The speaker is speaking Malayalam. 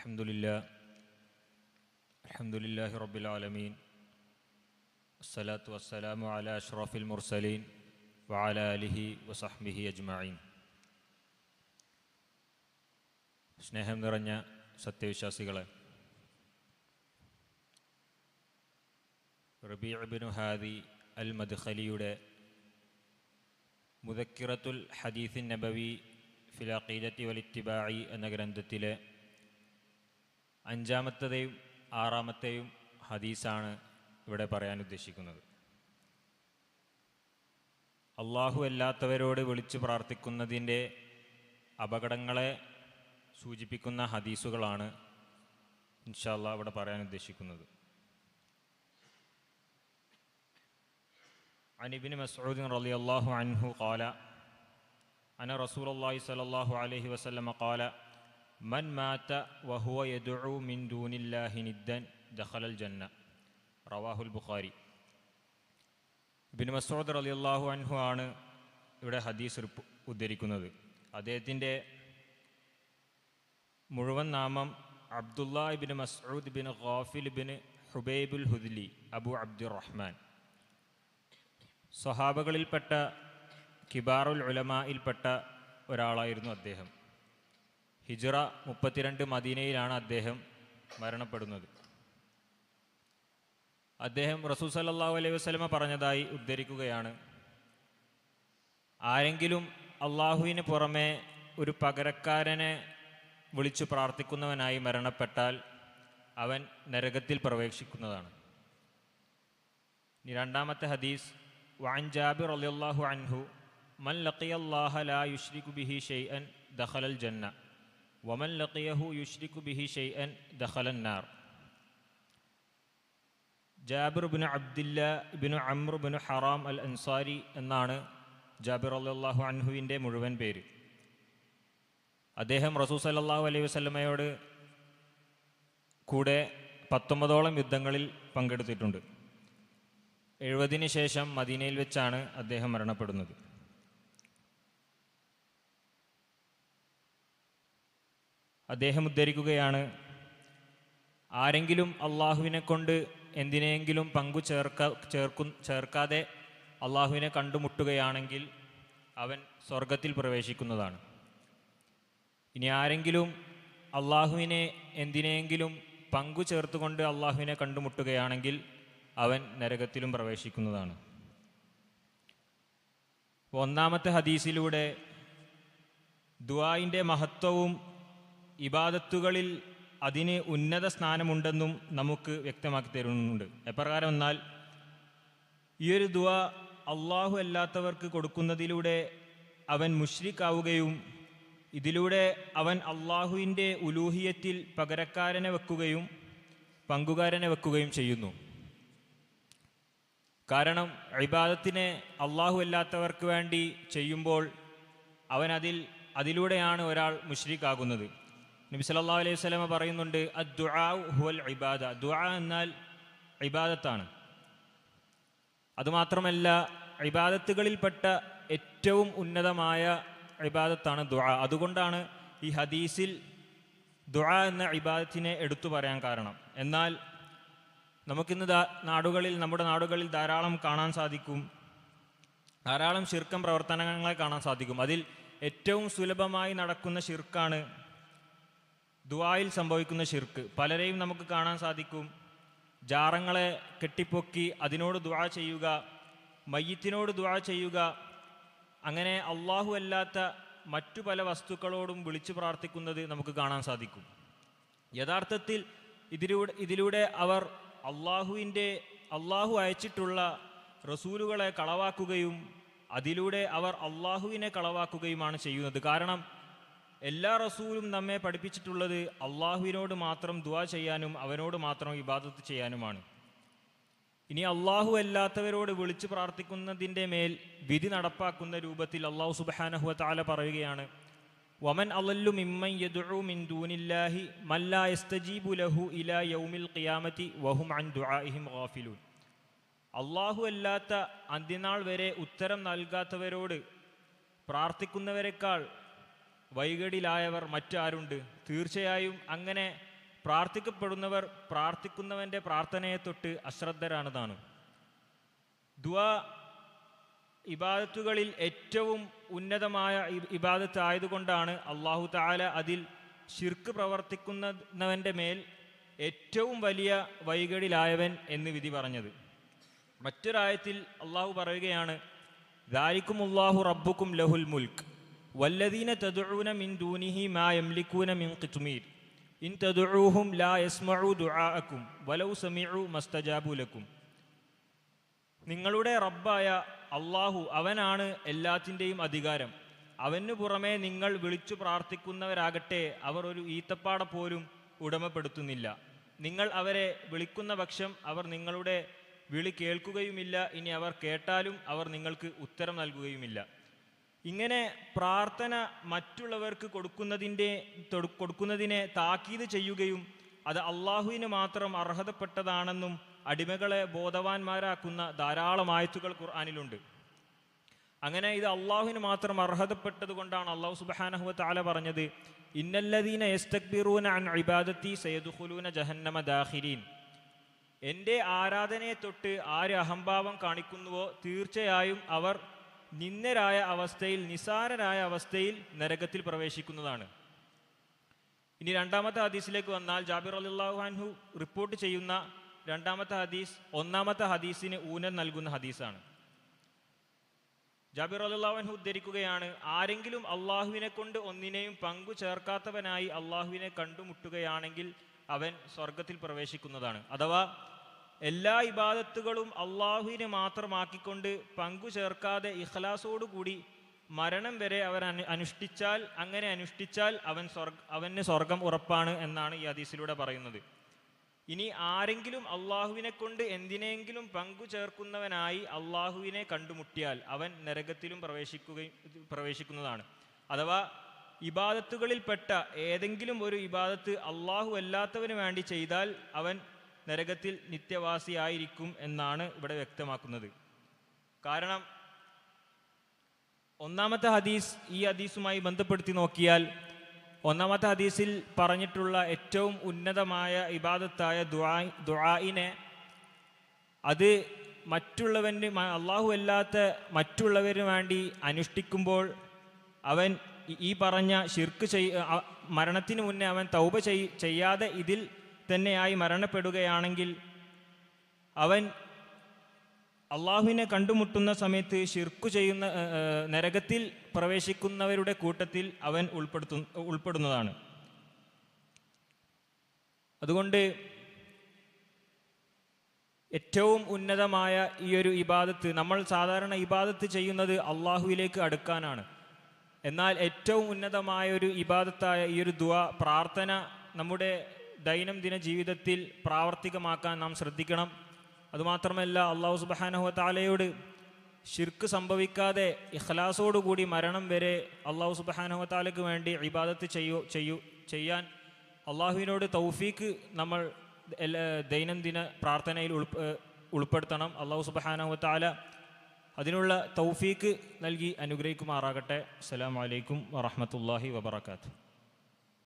الحمد لله الحمد لله رب العالمين الصلاة والسلام على أشرف المرسلين وعلى آله وصحبه أجمعين സ്നേഹം നിറഞ്ഞ സത്യവിശ്വാസികളെ റബീഅബിനു ഹാദി അൽ മദ്ഖലിയുടെ മുദക്കിറത്തുൽ ഹദീസിൻ നബവി ഫിലാഖീദത്തി വലിത്തിബായി എന്ന ഗ്രന്ഥത്തിലെ അഞ്ചാമത്തതെയും ആറാമത്തെയും ഹദീസാണ് ഇവിടെ പറയാൻ ഉദ്ദേശിക്കുന്നത്. അള്ളാഹു അല്ലാത്തവരോട് വിളിച്ചു പ്രാർത്ഥിക്കുന്നതിന്റെ അപകടങ്ങളെ സൂചിപ്പിക്കുന്ന ഹദീസുകളാണ് ഇൻഷാല്ല ഇവിടെ പറയാൻ ഉദ്ദേശിക്കുന്നത്. അനിബിന് മസൂദിൻ റലി അള്ളാഹു അൻഹു കാല അന റസൂൽ അള്ളാഹി സലാഹു അലഹി വസ്ലമ കാല മൻ മാത്ത വഹുവ യദുഉ മിൻ ദൂനില്ലാഹി നിദ്ദൻ ദഖലൽ ജന്ന. റവാഹുൽ ബുഖാരി. ഇബിൻ മസൂദ് റളിയല്ലാഹു അൻഹു ആണ് ഇവിടെ ഹദീസ് ഉദ്ധരിക്കുന്നത്. അദ്ദേഹത്തിന്റെ മുഴുവൻ നാമം Abdullah ibn Masood bin Ghafil bin Hubaibul Hudhali Abu Abdurrahman. സ്വഹാബകളിൽപ്പെട്ട കിബാറുൽ ഉലമായിൽപ്പെട്ട ഒരാളായിരുന്നു അദ്ദേഹം. ഹിജ്റ മുപ്പത്തിരണ്ട് മദീനയിലാണ് അദ്ദേഹം മരണപ്പെടുന്നത്. അദ്ദേഹം റസൂ സല്ലല്ലാഹു അലൈഹി വസ്ലമ പറഞ്ഞതായി ഉദ്ധരിക്കുകയാണ്. ആരെങ്കിലും അള്ളാഹുവിന് പുറമെ ഒരു പകരക്കാരനെ വിളിച്ചു പ്രാർത്ഥിക്കുന്നവനായി മരണപ്പെട്ടാൽ അവൻ നരകത്തിൽ പ്രവേശിക്കുന്നതാണ്. രണ്ടാമത്തെ ഹദീസ് വാൻജാബിർ ജാബിർ അൻഹു മൻ ലഖിയല്ലാഹ ലാ യുശ്രികു ബിഹി ഷൈഅൻ ദഖലൽ ജന്ന വമൻ ലഖിയഹു യുശ്രികു ബിഹി دخل النار. Jabir bin Abdullah bin Amr bin Haram al Ansari എന്നാണ് ജാബിർ അള്ളാഹു അൻഹുവിന്റെ മുഴുവൻ പേര്. അദ്ദേഹം റസൂ സല്ലല്ലാഹു അലൈഹി വസ്ലമയോട് കൂടെ പത്തൊമ്പതോളം യുദ്ധങ്ങളിൽ പങ്കെടുത്തിട്ടുണ്ട്. എഴുപതിന് ശേഷം മദീനയിൽ വെച്ചാണ് അദ്ദേഹം മരണപ്പെടുന്നത്. അദ്ദേഹം ഉദ്ധരിക്കുകയാണ് ആരെങ്കിലും അള്ളാഹുവിനെ കൊണ്ട് എന്തിനെങ്കിലും പങ്കു ചേർക്ക ചേർക്കു ചേർക്കാതെ അള്ളാഹുവിനെ കണ്ടുമുട്ടുകയാണെങ്കിൽ അവൻ സ്വർഗത്തിൽ പ്രവേശിക്കുന്നതാണ്. ഇനി ആരെങ്കിലും അള്ളാഹുവിനെ എന്തിനെങ്കിലും പങ്കു ചേർത്തുകൊണ്ട് അള്ളാഹുവിനെ കണ്ടുമുട്ടുകയാണെങ്കിൽ അവൻ നരകത്തിലും പ്രവേശിക്കുന്നതാണ്. ഒന്നാമത്തെ ഹദീസിലൂടെ ദുവായിന്റെ മഹത്വവും ഇബാദത്തുകളിൽ അതിന് ഉന്നത സ്ഥാനമുണ്ടെന്നും നമുക്ക് വ്യക്തമാക്കി തരുന്നുണ്ട്. എപ്രകാരം എന്നാൽ ഈ ഒരു ദുവ അള്ളാഹു അല്ലാത്തവർക്ക് കൊടുക്കുന്നതിലൂടെ അവൻ മുഷ്രിക്കാവുകയും ഇതിലൂടെ അവൻ അള്ളാഹുവിന്റെ ഉലൂഹിയത്തിൽ പകരക്കാരനെ വെക്കുകയും പങ്കുകാരനെ വെക്കുകയും ചെയ്യുന്നു. കാരണം ഇബാദത്തിനെ അള്ളാഹു അല്ലാത്തവർക്ക് വേണ്ടി ചെയ്യുമ്പോൾ അവൻ അതിൽ അതിലൂടെയാണ് ഒരാൾ മുഷ്രിഖാകുന്നത് നബി സല്ലല്ലാഹു അലൈഹി വസല്ലമ പറയുന്നുണ്ട് ഇബാദ. ദുആ എന്നാൽ ഇബാദത്താണ്. അതുമാത്രമല്ല ഇബാദത്തുകളിൽപ്പെട്ട ഏറ്റവും ഉന്നതമായ ഇബാദത്താണ് ദുആ. അതുകൊണ്ടാണ് ഈ ഹദീസിൽ ദുആ എന്ന ഇബാദത്തിനെ എടുത്തു പറയാൻ കാരണം. എന്നാൽ നമുക്കിന്ന് നാടുകളിൽ നമ്മുടെ നാടുകളിൽ ധാരാളം കാണാൻ സാധിക്കും. ധാരാളം ശിർക്കം പ്രവർത്തനങ്ങളെ കാണാൻ സാധിക്കും. അതിൽ ഏറ്റവും സുലഭമായി നടക്കുന്ന ഷിർക്കാണ് ദുആയിൽ സംഭവിക്കുന്ന ഷിർക്ക് പലരെയും നമുക്ക് കാണാൻ സാധിക്കും. ജാറങ്ങളെ കെട്ടിപ്പൊക്കി അതിനോട് ദുആ ചെയ്യുക മയ്യത്തിനോട് ദുആ ചെയ്യുക. അങ്ങനെ അള്ളാഹു അല്ലാത്ത മറ്റു പല വസ്തുക്കളോടും വിളിച്ചു പ്രാർത്ഥിക്കുന്നത് നമുക്ക് കാണാൻ സാധിക്കും. യഥാർത്ഥത്തിൽ ഇതിലൂടെ ഇതിലൂടെ അവർ അള്ളാഹുവിന്റെ അള്ളാഹു അയച്ചിട്ടുള്ള റസൂലുകളെ കളവാക്കുകയും അതിലൂടെ അവർ അള്ളാഹുവിനെ കളവാക്കുകയുമാണ് ചെയ്യുന്നത്. കാരണം എല്ലാ റസൂലും നമ്മെ പഠിപ്പിച്ചിട്ടുള്ളത് അള്ളാഹുവിനോട് മാത്രം ദുആ ചെയ്യാനും അവനോട് മാത്രം ഇബാദത്ത് ചെയ്യാനുമാണ്. ഇനി അള്ളാഹു അല്ലാത്തവരോട് വിളിച്ചു പ്രാർത്ഥിക്കുന്നതിന്റെ മേൽ വിധി നടപ്പാക്കുന്ന രൂപത്തിൽ അള്ളാഹു സുബാനഹുവ താല പറയുകയാണ് വമൻ അലല്ലു മിമ്മൻ യദുഉ മിൻ ദൂനില്ലാഹി മല്ലാ യസ്തജീബു ലഹു ഇലാ യൗമിൽ ഖിയാമത്തി വഹും അൻ ദുആഇഹിം ഗാഫിലൂൻ. അള്ളാഹു അല്ലാത്ത അന്തിനാൾ വരെ ഉത്തരം നൽകാത്തവരോട് പ്രാർത്ഥിക്കുന്നവരെക്കാൾ വൈകടിലായവർ മറ്റാരുണ്ട്? തീർച്ചയായും അങ്ങനെ പ്രാർത്ഥിക്കപ്പെടുന്നവർ പ്രാർത്ഥിക്കുന്നവന്റെ പ്രാർത്ഥനയെ തൊട്ട് അശ്രദ്ധരാണ് താനും ഇബാദത്തുകളിൽ ഏറ്റവും ഉന്നതമായ ഇബാദത്ത് ആയതുകൊണ്ടാണ് അള്ളാഹു താല അതിൽ ശിർക്ക് പ്രവർത്തിക്കുന്നവന്റെ മേൽ ഏറ്റവും വലിയ വൈകടിലായവൻ എന്ന് വിധി പറഞ്ഞത്. മറ്റൊരായത്തിൽ അള്ളാഹു പറയുകയാണ് ദാരിക്കും അള്ളാഹു റബ്ബുക്കും ലഹുൽ മുൽക്ക് വല്ലദീന തദുഊന മിൻ ദൂനിഹി മാ യംലിക്കൂന മിൻ ഖിത്മീർ ഇൻ തദുഊഹും ലാ യസ്മഉ ദുആഅക്കും വലൗ സമിഉ മസ്തജാബു ലക്കും. നിങ്ങളുടെ റബ്ബായ അള്ളാഹു അവനാണ് എല്ലാത്തിന്റെയും അധികാരം. അവനു പുറമെ നിങ്ങൾ വിളിച്ചു പ്രാർത്ഥിക്കുന്നവരാകട്ടെ അവർ ഒരു ഈത്തപ്പാട പോലും ഉടമപ്പെടുത്തുന്നില്ല. നിങ്ങൾ അവരെ വിളിക്കുന്ന പക്ഷം അവർ നിങ്ങളുടെ വിളി കേൾക്കുകയുമില്ല. ഇനി അവർ കേട്ടാലും അവർ നിങ്ങൾക്ക് ഉത്തരം നൽകുകയുമില്ല. ഇങ്ങനെ പ്രാർത്ഥന മറ്റുള്ളവർക്ക് കൊടുക്കുന്നതിന്റെ കൊടുക്കുന്നതിനെ താക്കീത് ചെയ്യുകയും അത് അള്ളാഹുവിന് മാത്രം അർഹതപ്പെട്ടതാണെന്നും അടിമകളെ ബോധവാന്മാരാക്കുന്ന ധാരാളം ആയത്തുകൾ ഖുർആാനിലുണ്ട്. അങ്ങനെ ഇത് അള്ളാഹുവിന് മാത്രം അർഹതപ്പെട്ടത് കൊണ്ടാണ് അള്ളാഹു സുബാനഹുവ താല പറഞ്ഞത് ഇന്നല്ലദീന എസ്തക്ബിറൂന അൻ ഇബാദത്തി സയദുഖുലൂന ജഹന്നമ ദാഹിരീൻ എന്റെ ആരാധനയെ തൊട്ട് ആര് അഹംഭാവം കാണിക്കുന്നുവോ തീർച്ചയായും അവർ നിന്ദരായ അവസ്ഥയിൽ നിസാരനായ അവസ്ഥയിൽ നരകത്തിൽ പ്രവേശിക്കുന്നതാണ്. ഇനി രണ്ടാമത്തെ ഹദീസിലേക്ക് വന്നാൽ ജാബിർ അലിള്ളാഹു റിപ്പോർട്ട് ചെയ്യുന്ന രണ്ടാമത്തെ ഹദീസ് ഒന്നാമത്തെ ഹദീസിന് ഊനൻ നൽകുന്ന ഹദീസാണ്. ജാബിർ അലിള്ളാഹു ഉദ്ധരിക്കുകയാണ് ആരെങ്കിലും അള്ളാഹുവിനെ കൊണ്ട് ഒന്നിനെയും പങ്കു ചേർക്കാത്തവനായി അള്ളാഹുവിനെ കണ്ടുമുട്ടുകയാണെങ്കിൽ അവൻ സ്വർഗത്തിൽ പ്രവേശിക്കുന്നതാണ്. അഥവാ എല്ലാ ഇബാദത്തുകളും അള്ളാഹുവിനെ മാത്രമാക്കിക്കൊണ്ട് പങ്കു ചേർക്കാതെ ഇഖ്ലാസോടുകൂടി മരണം വരെ അവൻ അനുഷ്ഠിച്ചാൽ അങ്ങനെ അനുഷ്ഠിച്ചാൽ അവൻ സ്വർഗ അവന് സ്വർഗം ഉറപ്പാണ് എന്നാണ് ഈ ഹദീസിലൂടെ പറയുന്നത്. ഇനി ആരെങ്കിലും അള്ളാഹുവിനെ കൊണ്ട് എന്തിനെങ്കിലും പങ്കു ചേർക്കുന്നവനായി അള്ളാഹുവിനെ കണ്ടുമുട്ടിയാൽ അവൻ നരകത്തിലും പ്രവേശിക്കുകയും പ്രവേശിക്കുന്നതാണ്. അഥവാ ഇബാദത്തുകളിൽപ്പെട്ട ഏതെങ്കിലും ഒരു ഇബാദത്ത് അള്ളാഹു അല്ലാത്തവന് വേണ്ടി ചെയ്താൽ അവൻ നരകത്തിൽ നിത്യവാസിയായിരിക്കും എന്നാണ് ഇവിടെ വ്യക്തമാക്കുന്നത്. കാരണം ഒന്നാമത്തെ ഹദീസ് ഈ ഹദീസുമായി ബന്ധപ്പെടുത്തി നോക്കിയാൽ ഒന്നാമത്തെ ഹദീസിൽ പറഞ്ഞിട്ടുള്ള ഏറ്റവും ഉന്നതമായ ഇബാദത്തായ ദുആ ദുആഇനെ അത് മറ്റുള്ളവന് അള്ളാഹു അല്ലാത്ത മറ്റുള്ളവന് വേണ്ടി അനുഷ്ഠിക്കുമ്പോൾ അവൻ ഈ- പറഞ്ഞ ശിർക്ക് ചെയ് മരണത്തിന് മുന്നേ അവൻ തൗബ ചെയ് ചെയ്യാതെ ഇതിൽ തന്നെയായി മരണപ്പെടുകയാണെങ്കിൽ അവൻ അള്ളാഹുവിനെ കണ്ടുമുട്ടുന്ന സമയത്ത് ഷിർക്കു ചെയ്യുന്ന നരകത്തിൽ പ്രവേശിക്കുന്നവരുടെ കൂട്ടത്തിൽ അവൻ ഉൾപ്പെടുത്തു ഉൾപ്പെടുന്നതാണ്. അതുകൊണ്ട് ഏറ്റവും ഉന്നതമായ ഈ ഒരു ഇബാദത്ത് നമ്മൾ സാധാരണ ഇബാദത്ത് ചെയ്യുന്നത് അള്ളാഹുവിലേക്ക് അടുക്കാനാണ്. എന്നാൽ ഏറ്റവും ഉന്നതമായ ഒരു ഇബാദത്തായ ഈ ഒരു ദുവ പ്രാർത്ഥന നമ്മുടെ ദൈനംദിന ജീവിതത്തിൽ പ്രാവർത്തികമാക്കാൻ നാം ശ്രദ്ധിക്കണം. അതുമാത്രമല്ല അള്ളാഹു സുബാനഹു താലയോട് ഷിർക്ക് സംഭവിക്കാതെ ഇഖ്ലാസോടുകൂടി മരണം വരെ അള്ളാഹു സുബാനഹു താലയ്ക്ക് വേണ്ടി ഇബാദത്ത് ചെയ്യൂ ചെയ്യൂ ചെയ്യാൻ അള്ളാഹുവിനോട് തൗഫീക്ക് നമ്മൾ ദൈനംദിന പ്രാർത്ഥനയിൽ ഉൾ ഉൾപ്പെടുത്തണം. അള്ളാഹു സുബാനഹു താല അതിനുള്ള തൗഫീക്ക് നൽകി അനുഗ്രഹിക്കുമാറാകട്ടെ. അസ്സാം വലൈക്കും വാഹമത്തല്ലാഹി വബറകാതുഹു.